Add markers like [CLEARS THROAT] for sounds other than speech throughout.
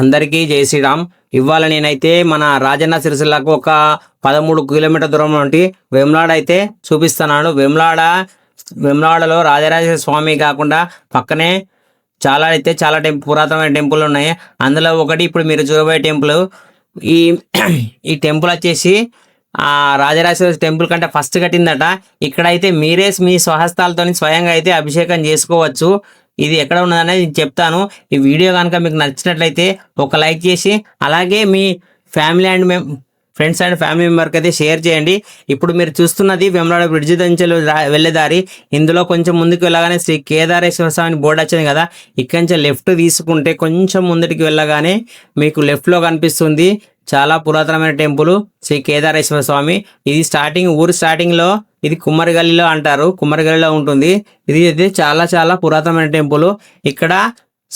అందరికీ జై శ్రీరామ్. ఇవాళ నేనైతే మన రాజన్న సిరిసిల్లకు ఒక పదమూడు కిలోమీటర్ దూరం నుండి వేములాడ అయితే చూపిస్తున్నాను. వేములాడ వేములాడలో రాజరాజేశ్వర స్వామి కాకుండా పక్కనే చాలా అయితే చాలా టెంపుల్ పురాతనమైన టెంపుల్ ఉన్నాయి. అందులో ఒకటి ఇప్పుడు మీరు చూడబోయే టెంపుల్. ఈ ఈ టెంపుల్ వచ్చేసి ఆ రాజరాజేశ్వర టెంపుల్ కంటే ఫస్ట్ కట్టిందట. ఇక్కడైతే మీరే మీ స్వహస్తాలతో స్వయంగా అయితే అభిషేకం చేసుకోవచ్చు. ఇది ఎక్కడ ఉన్నదనేది నేను చెప్తాను. ఈ వీడియో కనుక మీకు నచ్చినట్లయితే ఒక లైక్ చేసి అలాగే మీ ఫ్యామిలీ అండ్ మేము ఫ్రెండ్స్ అండ్ ఫ్యామిలీ మెంబర్కి అయితే షేర్ చేయండి. ఇప్పుడు మీరు చూస్తున్నది వెమ్లాడ బ్రిడ్జి దంచెలు వెళ్ళే దారి. ఇందులో కొంచెం ముందుకు వెళ్ళగానే శ్రీ కేదారేశ్వర స్వామి బోర్డు వచ్చింది కదా ఇక్కడి నుంచి లెఫ్ట్ తీసుకుంటే కొంచెం ముందుకు వెళ్ళగానే మీకు లెఫ్ట్లో కనిపిస్తుంది. చాలా పురాతనమైన టెంపుల్ శ్రీ కేదారేశ్వర స్వామి. ఇది స్టార్టింగ్ ఊరు స్టార్టింగ్లో ఇది కుమ్మరిగల్లిలో అంటారు. కుమ్మరిగల్లిలో ఉంటుంది. ఇది అయితే చాలా చాలా పురాతనమైన టెంపుల్. ఇక్కడ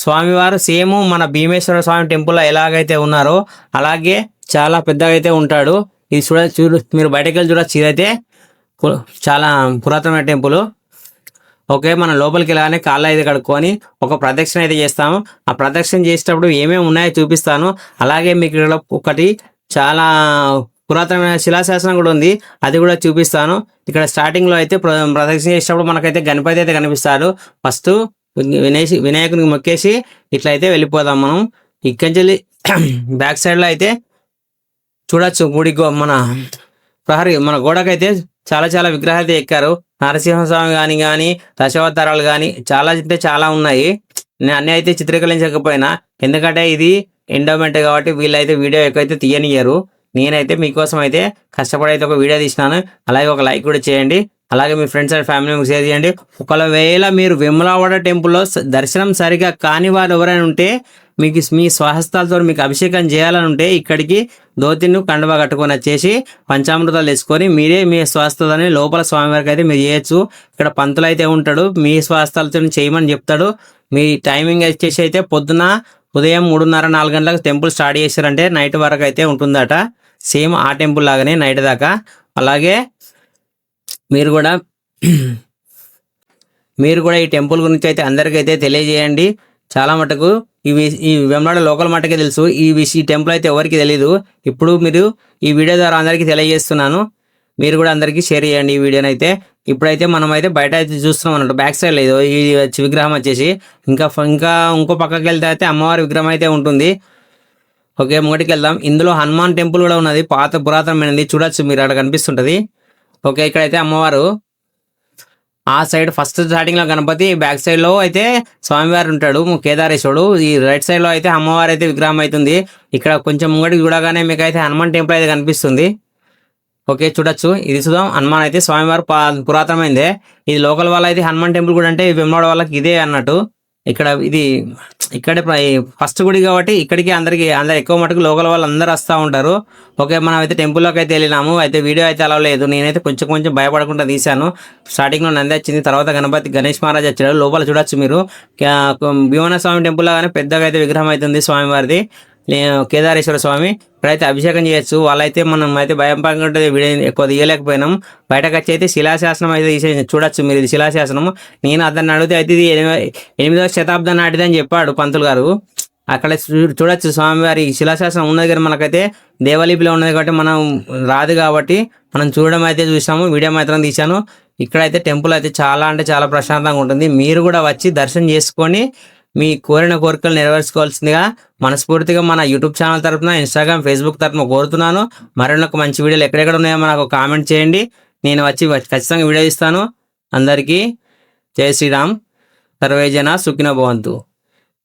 స్వామివారు సేమ్ మన భీమేశ్వర స్వామి టెంపుల్ ఎలాగైతే ఉన్నారో అలాగే చాలా పెద్దగా అయితే ఉంటాడు. ఇది చూడ చూడు మీరు బయటకు వెళ్ళి చూడొచ్చు. ఇదైతే చాలా పురాతనమైన టెంపుల్. ఓకే మనం లోపలికి వెళ్ళగానే కాళ్ళు అయితే కడుక్కొని ఒక ప్రదక్షిణ అయితే చేస్తాము. ఆ ప్రదక్షిణ చేసేటప్పుడు ఏమేమి ఉన్నాయో చూపిస్తాను. అలాగే మీకు ఇక్కడ ఒకటి చాలా పురాతనమైన శిలాశాసనం కూడా ఉంది. అది కూడా చూపిస్తాను. ఇక్కడ స్టార్టింగ్లో అయితే ప్ర- ప్రదక్షిణ చేసేటప్పుడు మనకైతే గణపతి అయితే కనిపిస్తారు ఫస్ట్ వినేసి వినాయకునికి మొక్కేసి ఇట్లా అయితే వెళ్ళిపోదాం మనం. ఇక్కడి నుంచి [CLEARS THROAT] బ్యాక్ సైడ్లో అయితే చూడొచ్చు గుడి గో- మన ప్రహరీ మన గోడకైతే చాలా చాలా విగ్రహాలు అయితే ఎక్కారు. నరసింహస్వామి కానీ కానీ దశావతారాలు కానీ చాలా అంటే చాలా ఉన్నాయి. నేను అన్ని అయితే చిత్రీకరించకపోయినా ఎందుకంటే ఇది ఎండోమెంట్ కాబట్టి వీళ్ళైతే వీడియో ఎక్కువైతే తీయనియ్యరు. నేనైతే మీకోసం అయితే కష్టపడి అయితే ఒక వీడియో తీసినాను. అలాగే ఒక లైక్ కూడా చేయండి. అలాగే మీ friends and family members share చేయండి. ఒకవేళ మీరు విమలావాడ టెంపుల్లో దర్శనం సరిగా కాని వారు ఎవరైనా ఉంటే మీకు మీ స్వహస్తాలతో మీకు అభిషేకం చేయాలని ఉంటే ఇక్కడికి దోతిను కండువా కట్టుకొని వచ్చేసి పంచామృతాలు వేసుకొని మీరే మీ స్వస్థతని లోపల స్వామివారికి అయితే మీరు చేయొచ్చు. ఇక్కడ పంతులు అయితే ఉంటాడు మీ స్వస్థలతో చేయమని చెప్తాడు. మీ టైమింగ్ వచ్చేసి అయితే పొద్దున ఉదయం మూడున్నర నాలుగు గంటలకు టెంపుల్ స్టార్ట్ చేశారంటే నైట్ వరకు అయితే ఉంటుందట. సేమ్ ఆ టెంపుల్ లాగానే నైట్ దాకా. అలాగే మీరు కూడా మీరు కూడా ఈ టెంపుల్ గురించి అయితే అందరికైతే తెలియజేయండి. చాలా మటుకు ఇవి ఈ వెంబడ లోకల్ మటుకే తెలుసు. ఈ విషయం ఈ టెంపుల్ అయితే ఎవరికి తెలియదు ఇప్పుడు మీరు ఈ వీడియో ద్వారా అందరికీ తెలియజేస్తున్నాను. మీరు కూడా అందరికీ షేర్ చేయండి ఈ వీడియోని అయితే. ఇప్పుడైతే మనం అయితే బయట అయితే చూస్తున్నాం అన్నట్టు. బ్యాక్ సైడ్ లేదు. ఈ విగ్రహం వచ్చేసి. ఇంకా ఇంకా ఇంకో పక్కకి వెళ్తే అయితే అమ్మవారి విగ్రహం అయితే ఉంటుంది. ఓకే ముంగటికి వెళ్దాం. ఇందులో హనుమాన్ టెంపుల్ కూడా ఉన్నది. పాత పురాతనమైనది. చూడొచ్చు మీరు అక్కడ కనిపిస్తుంటది. ఓకే ఇక్కడైతే అమ్మవారు ఆ సైడ్ ఫస్ట్ స్టార్టింగ్లో గణపతి బ్యాక్ సైడ్లో అయితే స్వామివారు ఉంటాడు కేదారేశ్వరుడు. ఈ రైట్ సైడ్లో అయితే అమ్మవారు అయితే విగ్రహం అవుతుంది ఇక్కడ కొంచెం ముంగడికి చూడగానే మీకు అయితే హనుమాన్ టెంపుల్ అయితే కనిపిస్తుంది. ఓకే చూడొచ్చు. ఇది చూద్దాం. హనుమాన్ అయితే స్వామివారు పా- పురాతనమైందే. ఇది లోకల్ వాళ్ళ అయితే హనుమాన్ టెంపుల్ కూడా అంటే వెమ్మడ వాళ్ళకి ఇదే అన్నట్టు. ఇక్కడ ఇది ఇక్కడ ఫస్ట్ గుడి కాబట్టి ఇక్కడికి అందరికి అందరు ఎక్కువ మటుకు లోకల్ వాళ్ళు అందరు వస్తూ ఉంటారు. ఓకే మనం అయితే టెంపుల్లోకి అయితే వెళ్ళినాము. అయితే వీడియో అయితే అలా లేదు. నేనైతే కొంచెం కొంచెం భయపడకుండా తీశాను. స్టార్టింగ్లో నంది వచ్చింది తర్వాత గణపతి గణేష్ మహారాజ్ వచ్చాడు లోపల చూడొచ్చు మీరు. భీమన స్వామి టెంపుల్ లాగానే పెద్దగా అయితే విగ్రహం అవుతుంది స్వామివారిది. కేదారేశ్వర స్వామి ఇప్పుడైతే అభిషేకం చేయొచ్చు. వాళ్ళైతే మనం అయితే భయం పడుకుంటే వీడియో ఎక్కువ తీయలేకపోయినాం. బయటకు వచ్చి అయితే శిలాశాసనం అయితే తీసే- చూడొచ్చు మీరు. ఇది శిలాశాసనం నేను అతన్ని అడిగితే అయితే ఇది ఎనిమి- ఎనిమిదవ శతాబ్దం నాటిది అని చెప్పాడు పంతులు గారు. అక్కడ చూ- చూడొచ్చు స్వామివారి శిలాశాసనం ఉన్నది కానీ మనకైతే దేవలిపిలో ఉన్నది కాబట్టి మనం రాదు కాబట్టి మనం చూడడం అయితే చూసాము. వీడియో మాత్రం తీశాను. ఇక్కడైతే టెంపుల్ అయితే చాలా అంటే చాలా ప్రశాంతంగా ఉంటుంది. మీరు కూడా వచ్చి దర్శనం చేసుకొని మీ కోరిన కోరికలు నెరవేర్చుకోవాల్సిందిగా మనస్ఫూర్తిగా మన యూట్యూబ్ ఛానల్ తరపున ఇన్స్టాగ్రామ్ ఫేస్బుక్ తరఫున కోరుతున్నాను. మరిన్ని ఒక మంచి వీడియోలు ఎక్కడెక్కడ ఉన్నాయో మనకు కామెంట్ చేయండి. నేను వచ్చి ఖచ్చితంగా వీడియో ఇస్తాను అందరికీ జై శ్రీరామ్. సర్వేజన సుఖిన భవంతు.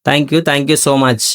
Thank you thank you so much